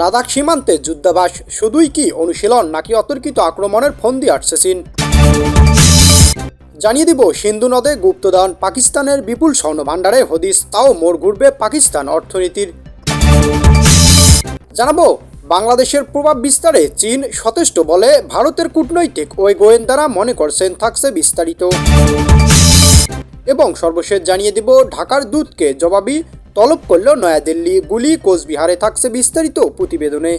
লাদাখ সীমান্তে যুদ্ধাভাস শুধুই কি অনুশীলন নাকি অতর্কিত আক্রমণের ফন্দি আসছে চীন? জানিয়ে দিব, সিন্ধু নদে গুপ্তদান পাকিস্তানের বিপুল স্বর্ণ ভাণ্ডারে হদিস তাও মোড় ঘুরবে পাকিস্তান অর্থনীতির। জানাব, বাংলাদেশের প্রভাব বিস্তারে চীন সচেষ্ট বলে ভারতের কূটনৈতিক ওই গোয়েন্দারা মনে করছেন থাকছে বিস্তারিত। এবং সর্বশেষ জানিয়ে দিব, ঢাকার দূতকে জবাবি তলব করল নয়াদিল্লি। গুলি কোচবিহারে থাকছে বিস্তারিত প্রতিবেদনে।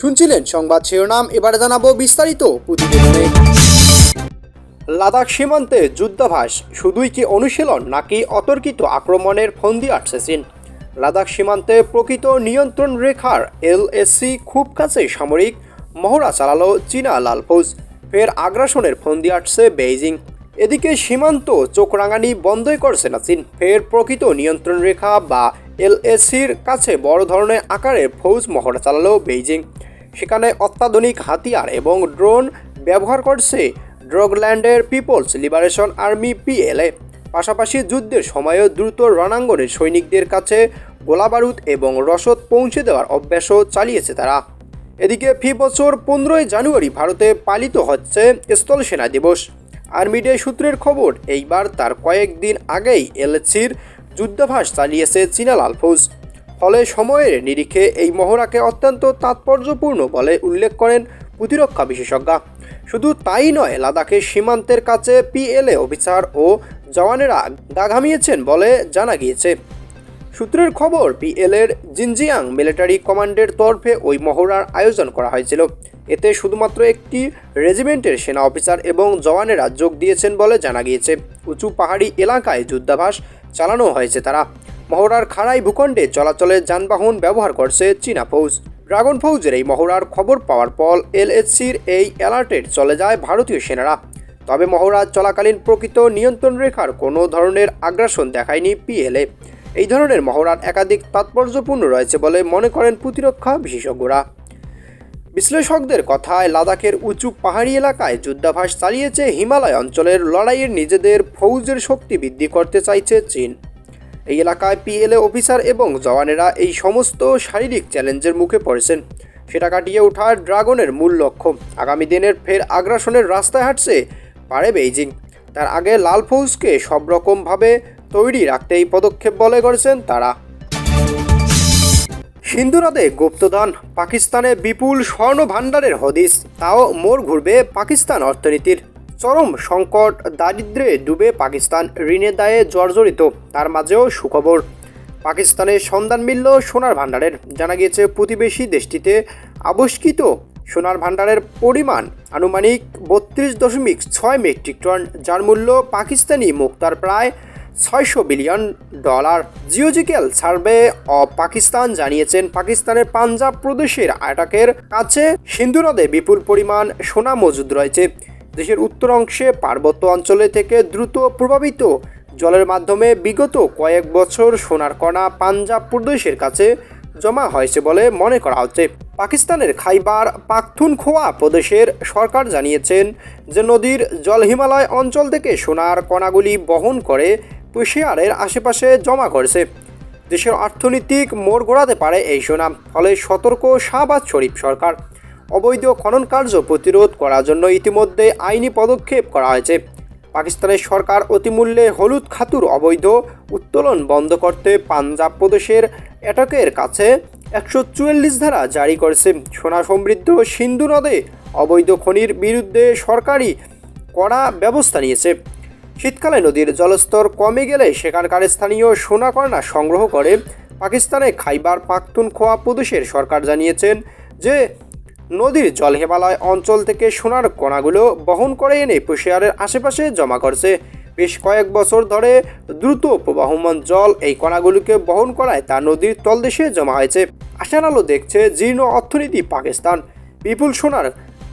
শুনছিলেন সংবাদ শিরোনাম, এবারে জানাব বিস্তারিত প্রতিবেদনে। লাদাখ সীমান্তে যুদ্ধাভাস শুধুই কি অনুশীলন নাকি অতর্কিত আক্রমণের ফন্দি আসছে চীন? লাদাখ সীমান্তে প্রকৃত নিয়ন্ত্রণ রেখার এলএসসি খুব কাছে সামরিক মহড়া চালালো চীনা লাল ফৌজ ফের আগ্রাসনের ফন্দি আসছে বেইজিং। এদিকে সীমান্ত চোখ রাঙানি বন্ধই করছে না চীন ফের প্রকৃত নিয়ন্ত্রণ রেখা বা এলএসির কাছে বড় ধরনের আকারের ফৌজ মহড়া চালালো বেইজিং। সেখানে অত্যাধুনিক হাতিয়ার এবং ড্রোন ব্যবহার করছে ড্রগল্যান্ডের পিপলস লিবারেশন আর্মি পিএলএ পাশাপাশি যুদ্ধের সময়ও দ্রুত রণাঙ্গনের সৈনিকদের কাছে গোলাবারুদ এবং রসদ পৌঁছে দেওয়ার অভ্যাসও চালিয়েছে তারা। এদিকে ফি বছর পনেরোই জানুয়ারি ভারতে পালিত হচ্ছে স্থল সেনা দিবস। আর্মি মিডিয়া সূত্রের খবর, এইবার তার কয়েকদিন আগেই এলএসির যুদ্ধাভাস চালিয়েছে চীনা লাল ফৌজ। ফলে সময়ের নিরিখে এই মহড়াকে অত্যন্ত তাৎপর্যপূর্ণ বলে উল্লেখ করেন প্রতিরক্ষা বিশেষজ্ঞা। শুধু তাই নয়, লাদাখের সীমান্তের কাছে পিএলএ অফিসার ও জওয়ানেরা গা ঘামিয়েছেন বলে জানা গিয়েছে। সূত্রের খবর, পিএলের জিনজিয়াং মিলিটারি কমান্ডের তরফে ওই মহড়ার আয়োজন করা হয়েছিল। এতে শুধুমাত্র একটি রেজিমেন্টের সেনা অফিসার এবং জওয়ানেরা যোগ দিয়েছেন বলে জানা গিয়েছে। উঁচু পাহাড়ি এলাকায় যুদ্ধাভাস চালানো হয়েছে তারা। মহড়ার খাড়াই ভূখণ্ডে চলাচলের যানবাহন ব্যবহার করছে চীনা ফৌজ। ড্রাগন ফৌজের এই মহড়ার খবর পাওয়ার পর এলএসসির এই অ্যালার্টের চলে যায় ভারতীয় সেনারা। তবে মহড়া চলাকালীন প্রকৃত নিয়ন্ত্রণ রেখার কোনো ধরনের আগ্রাসন দেখায়নি পিএলএ। এই ধরনের মহড়ার একাধিক তাৎপর্যপূর্ণ রয়েছে বলে মনে করেন প্রতিরক্ষা বিশেষজ্ঞরা। বিশ্লেষকদের কথায়, লাদাখের উঁচু পাহাড়ি এলাকায় যুদ্ধাভাস চালিয়েছে হিমালয় অঞ্চলের লড়াইয়ের নিজেদের ফৌজের শক্তি বৃদ্ধি করতে চাইছে চীন। এই এলাকায় পিএলএ অফিসার এবং জওয়ানেরা এই সমস্ত শারীরিক চ্যালেঞ্জের মুখে পড়েছেন। সেটা কাটিয়ে ওঠার ড্রাগনের মূল লক্ষ্য। আগামী দিনের ফের আগ্রাসনের রাস্তায় হাঁটছে পারে বেইজিং। তার আগে লাল ফৌজকে সব রকমভাবে তৈরি রাখতে এই পদক্ষেপ বলে করেছেন তারা। সিন্ধু নদে গুপ্তদান পাকিস্তানে বিপুল স্বর্ণ ভাণ্ডারের হদিস, তাও মোড় ঘুরবে পাকিস্তান অর্থনীতির। চরম সংকট দারিদ্রে ডুবে পাকিস্তান, ঋণের দায়ে জর্জরিত, তার মাঝেও সুখবর। পাকিস্তানের সন্ধান মিলল সোনার ভাণ্ডারের, জানা গিয়েছে প্রতিবেশী দেশটিতে আবিষ্কৃত সোনার ভাণ্ডারের পরিমাণ আনুমানিক বত্রিশ দশমিক ছয় মেট্রিক টন, যার মূল্য পাকিস্তানি মুক্তার প্রায় ছয়শো billion dollar. Geological survey of Pakistan জানিয়েছেন, পাকিস্তানের পাঞ্জাব প্রদেশের আটাকের কাছে সিন্ধু নদে বিপুল পরিমাণ সোনা মজুদ রয়েছে। দেশের উত্তর অংশে পার্বত্য অঞ্চলে থেকে দ্রুত প্রভাবিত জলের মাধ্যমে বিগত কয়েক বছর সোনার কণা পাঞ্জাব প্রদেশের কাছে জমা হয়েছে বলে মনে করা হচ্ছে। পাকিস্তানের খাইবার পাখতুনখোয়া প্রদেশের সরকার জানিয়েছেন যে, নদীর জল হিমালয় অঞ্চল থেকে সোনার কণাগুলি বহন করে পেশিয়ারের আশেপাশে জমা করেছে। দেশের অর্থনৈতিক মোড় ঘোরাতে পারে এই সোনা ফলে সতর্ক শাহবাজ শরীফ সরকার। অবৈধ খনন কার্য প্রতিরোধ করার জন্য ইতিমধ্যে আইনি পদক্ষেপ করা হয়েছে। পাকিস্তানের সরকার অতিমূল্যে হলুদ খাতুর অবৈধ উত্তোলন বন্ধ করতে পাঞ্জাব প্রদেশের অ্যাটকের কাছে একশো চুয়াল্লিশ ধারা জারি করেছে। সোনা সমৃদ্ধ সিন্ধু নদে অবৈধ খনির বিরুদ্ধে সরকারি কড়া ব্যবস্থা নিয়েছে। শীতকালে নদীর জলস্তর কমে গেলে সেখানকার স্থানীয় সোনা কয়না সংগ্রহ করে। পাকিস্তানে খাইবার পাখতুনখোয়া প্রদেশের সরকার জানিয়েছেন যে, নদীর জল হিমালয় অঞ্চল থেকে সোনার কণাগুলো বহন করে এনে পুশিয়ারের আশেপাশে জমা করছে। বেশ কয়েক বছর ধরে দ্রুত প্রবাহমান জল এই কণাগুলোকে বহন করায় তা নদীর তলদেশে জমা হয়েছে। আশার আলো দেখছে জীর্ণ অর্থনীতি পাকিস্তান। বিপুল সোনার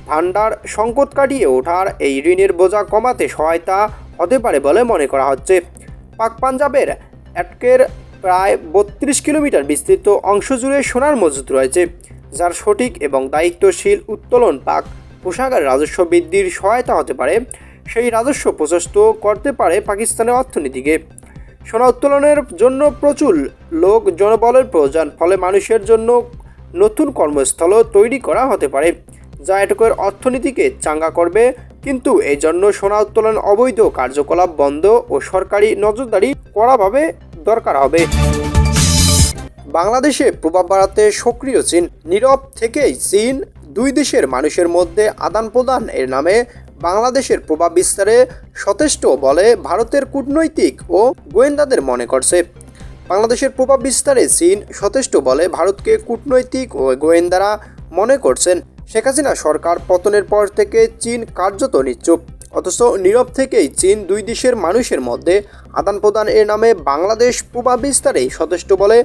ভান্ডার সংকট কাটিয়ে ওঠার এই ঋণের বোঝা কমাতে সহায়তা হতে পারে বলে মনে করা হচ্ছে। পাক পাঞ্জাবের অ্যাটকের প্রায় বত্রিশ কিলোমিটার বিস্তৃত অংশ জুড়ে সোনার মজুদ রয়েছে, যার সঠিক এবং দায়িত্বশীল উত্তোলন পাক পোশাকের রাজস্ব বৃদ্ধির সহায়তা হতে পারে, সেই রাজস্ব প্রশস্ত করতে পারে পাকিস্তানের অর্থনীতিকে। সোনা উত্তোলনের জন্য প্রচুর লোক জনবলের প্রয়োজন, ফলে মানুষের জন্য নতুন কর্মস্থল তৈরি করা হতে পারে, যা এটুকুর অর্থনীতিকে চাঙ্গা করবে। কিন্তু এই জন্য সোনা উত্তোলন অবৈধ, কার্যকলাপ বন্ধ ও সরকারি নজরদারি কড়াভাবে দরকার হবে। বাংলাদেশে প্রভাব বাড়াতে সক্রিয় চীন। নীরব থেকেই চীন দুই দেশের মানুষের মধ্যে আদান প্রদান এর নামে বাংলাদেশের প্রভাব বিস্তারে সচেষ্ট বলে ভারতের কূটনৈতিক ও গোয়েন্দাদের মনে করছে। বাংলাদেশের প্রভাব বিস্তারে চীন সচেষ্ট বলে ভারতকে কূটনৈতিক ও গোয়েন্দারা মনে করছেন। শেখ হাসিনা সরকার পতনের পর থেকে চীন কার্যত নিশ্চুপ অথচ নীরব থেকেই চীন দুই দেশের মানুষের মধ্যে আদান প্রদান এর নামে বাংলাদেশ প্রভাব বিস্তারে সচেষ্ট বলে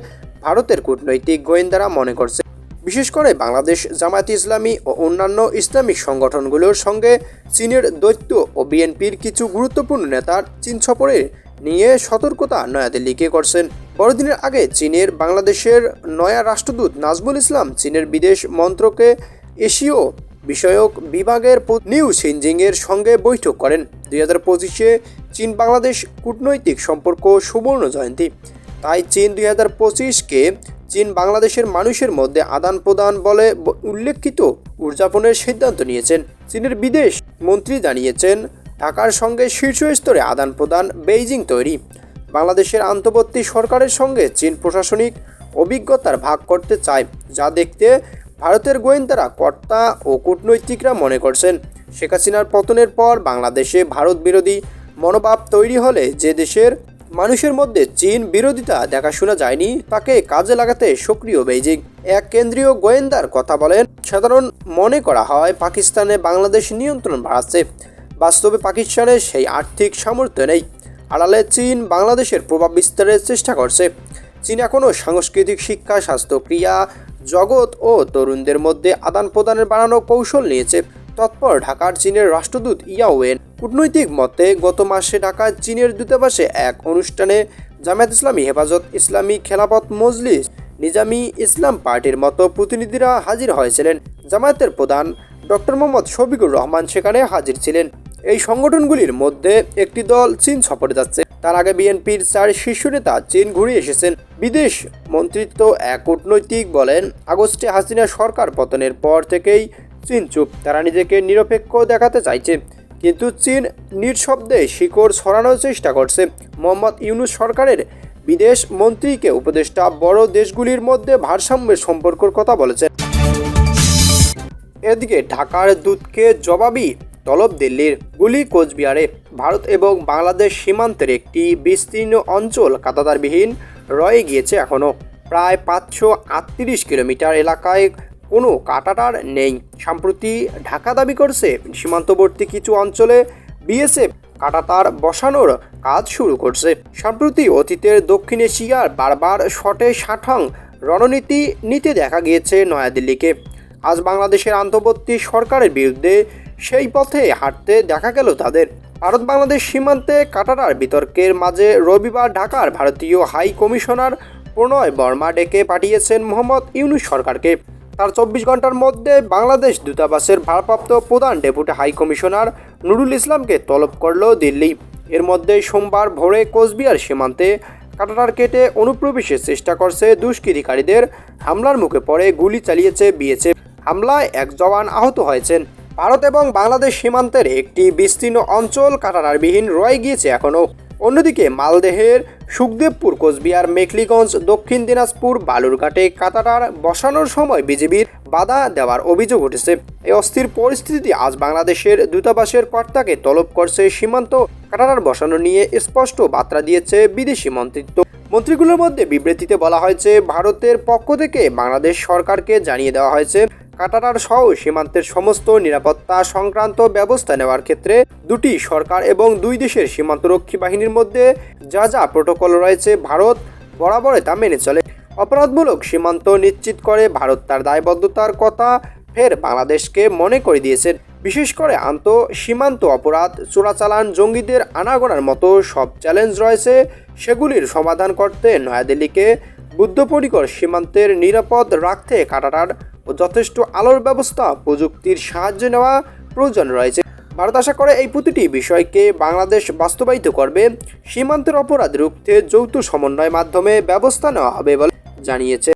ভারতের কূটনৈতিক গোয়েন্দারা মনে করছে। বিশেষ করে বাংলাদেশ জামায়াত ইসলামী ও অন্যান্য ইসলামিক সংগঠনগুলোর সঙ্গে চীনের দৈত্য ও বিএনপির কিছু গুরুত্বপূর্ণ নেতার চীন সফরে নিয়ে সতর্কতা নয়াদিল্লিকে করছেন। বড়দিনের আগে চীনের বাংলাদেশের নয়া রাষ্ট্রদূত নাজমুল ইসলাম চীনের বিদেশ মন্ত্রকে এশীয় বিষয়ক বিভাগের নিউ সিনজিংয়ের সঙ্গে বৈঠক করেন। দুই হাজার পঁচিশে চীন বাংলাদেশ কূটনৈতিক সম্পর্ক সুবর্ণ জয়ন্তী। তাই চীন দুই হাজার পঁচিশকে চীন বাংলাদেশের মানুষের মধ্যে আদান প্রদান বলে উল্লেখিত উদযাপনের সিদ্ধান্ত নিয়েছেন। চীনের বিদেশ মন্ত্রী জানিয়েছেন, ঢাকার সঙ্গে শীর্ষ স্তরে আদান প্রদান বেইজিং তৈরি। বাংলাদেশের আন্তর্বর্তী সরকারের সঙ্গে চীন প্রশাসনিক অভিজ্ঞতার ভাগ করতে চায়, যা দেখতে ভারতের গোয়েন্দারা কর্তা ও কূটনৈতিকরা মনে করছেন শেখ হাসিনার পতনের পর বাংলাদেশে ভারত বিরোধী মনোভাব তৈরি হলে যে দেশের মানুষের মধ্যে চীন বিরোধিতা দেখাশোনা যায়নি, তাকে কাজে লাগাতে সক্রিয় বেইজিং। এক কেন্দ্রীয় গোয়েন্দার কথা বলেন, সাধারণ মনে করা হয় পাকিস্তানে বাংলাদেশ নিয়ন্ত্রণ বাড়াচ্ছে। বাস্তবে পাকিস্তানের সেই আর্থিক সামর্থ্য নেই। আড়ালে চীন বাংলাদেশের প্রভাব বিস্তারের চেষ্টা করছে। চীন এখনও সাংস্কৃতিক শিক্ষা স্বাস্থ্য ক্রিয়া জগৎ ও তরুণদের মধ্যে আদান প্রদানের বাড়ানো কৌশল নিয়েছে। তৎপর ঢাকার চীনের রাষ্ট্রদূত ইয়াওয়েন কূটনৈতিক মতে, গত মাসে ঢাকার চীনের দূতাবাসে এক অনুষ্ঠানে জামায়াত ইসলামী হেফাজত ইসলামী খেলাপথ মজলিস নিজামি ইসলাম পার্টির মতো প্রতিনিধিরা হাজির হয়েছিলেন। জামায়াতের প্রধান ডক্টর মোহাম্মদ শফিকুর রহমান সেখানে হাজির ছিলেন। এই সংগঠনগুলির মধ্যে একটি দল চীন সফরে যাচ্ছে। তার আগে বিএনপির চার শীর্ষ নেতা চীন ঘুরে এসেছেন। বিদেশ মন্ত্রিত্ব এক কূটনৈতিক বলেন, আগস্টে হাসিনা সরকার পতনের পর থেকেই চীন চুপ। তারা নিজেকে নিরপেক্ষ দেখাতে চাইছে। কিন্তু চীন নিঃশব্দে শিকড় ছড়ানোর চেষ্টা করছে। মোহাম্মদ ইউনুস সরকারের বিদেশ মন্ত্রীকে উপদেষ্টা বড় দেশগুলির মধ্যে ভারসাম্যের সম্পর্কের কথা বলেছেন। এদিকে ঢাকার দূতকে জবাবি তলব দিল্লির গুলি কোচবিহারে ভারত এবং বাংলাদেশ সীমান্তের একটি বিস্তীর্ণ অঞ্চল কাতাদারবিহীন রয়ে গিয়েছে এখনও প্রায় পাঁচশো আটত্রিশ কিলোমিটার এলাকায় কোনো কাটাটার নেই। সম্প্রতি ঢাকা দাবি করছে, সীমান্তবর্তী কিছু অঞ্চলে বিএসএফ কাটাতার বসানোর কাজ শুরু করছে। সম্প্রতি অতীতের দক্ষিণ এশিয়ার বারবার শটে সাঠাং রণনীতি নিতে দেখা গিয়েছে নয়াদিল্লিকে। আজ বাংলাদেশের আন্তর্বর্তী সরকারের বিরুদ্ধে সেই পথে হাঁটতে দেখা গেল তাদের। ভারত বাংলাদেশ সীমান্তে কাটারার বিতর্কের মাঝে রবিবার ঢাকার ভারতীয় হাই কমিশনার প্রণয় বর্মা ডেকে পাঠিয়েছেন মোহাম্মদ ইউনুস সরকারকে। তার চব্বিশ ঘণ্টার মধ্যে বাংলাদেশ দূতাবাসের ভারপ্রাপ্ত প্রধান ডেপুটি হাই কমিশনার নুরুল ইসলামকে তলব করল দিল্লি। এর মধ্যে সোমবার ভোরে কোচবিহার সীমান্তে কাটাটার কেটে অনুপ্রবেশের চেষ্টা করছে দুষ্কৃতিকারীদের। হামলার মুখে পড়ে গুলি চালিয়েছে বিএসএফ। হামলায় এক জওয়ান আহত হয়েছেন। ভারত এবং বাংলাদেশ সীমান্তের একটি বিস্তীর্ণ অঞ্চল কাটারারবিহীন রয়ে গিয়েছে এখনও। অন্যদিকে মালদেহের সুখদেবপুর, কোচবিহার, মেখলিগঞ্জ, দক্ষিণ দিনাজপুর, বালুরঘাটে কাতাটার বসানোর সময় বিজেপির বাধা দেওয়ার অভিযোগ উঠেছে। এই অস্থির পরিস্থিতি আজ বাংলাদেশের দূতাবাসের কর্তাকে তলব করছে সীমান্ত কাটাটার বসানো নিয়ে স্পষ্ট বার্তা দিয়েছে বিদেশি মন্ত্রিত্ব। মন্ত্রীগুলোর মধ্যে বিবৃতিতে বলা হয়েছে, ভারতের পক্ষ থেকে বাংলাদেশ সরকারকে জানিয়ে দেওয়া হয়েছে কাটারার সহ সীমান্তের সমস্ত নিরাপত্তা সংক্রান্ত ব্যবস্থা নেওয়ার ক্ষেত্রে দুটি সরকার এবং দুই দেশের সীমান্তরক্ষী বাহিনীর মধ্যে যা যা প্রোটোকল রয়েছে, ভারত বরাবরে তা মেনে চলে। অপরাধমূলক সীমান্ত নিশ্চিত করে ভারত তার দায়বদ্ধতার কথা ফের বাংলাদেশকে মনে করে দিয়েছেন বিশেষ করে আন্ত সীমান্ত অপরাধ, চোরাচালান, জঙ্গিদের আনাগোনার মতো সব চ্যালেঞ্জ রয়েছে। সেগুলির সমাধান করতে নয়াদিল্লিকে বুদ্ধপরিকর সীমান্তের নিরাপদ রাখতে কাটাটার ও যথেষ্ট আলোর ব্যবস্থা, প্রযুক্তির সাহায্য নেওয়া প্রয়োজন রয়েছে। ভারত আশা করে এই প্রতিটি বিষয়কে বাংলাদেশ বাস্তবায়িত করবে। সীমান্তের অপরাধ রুখতে যৌথ সমন্বয় মাধ্যমে ব্যবস্থা নেওয়া হবে বলে জানিয়েছে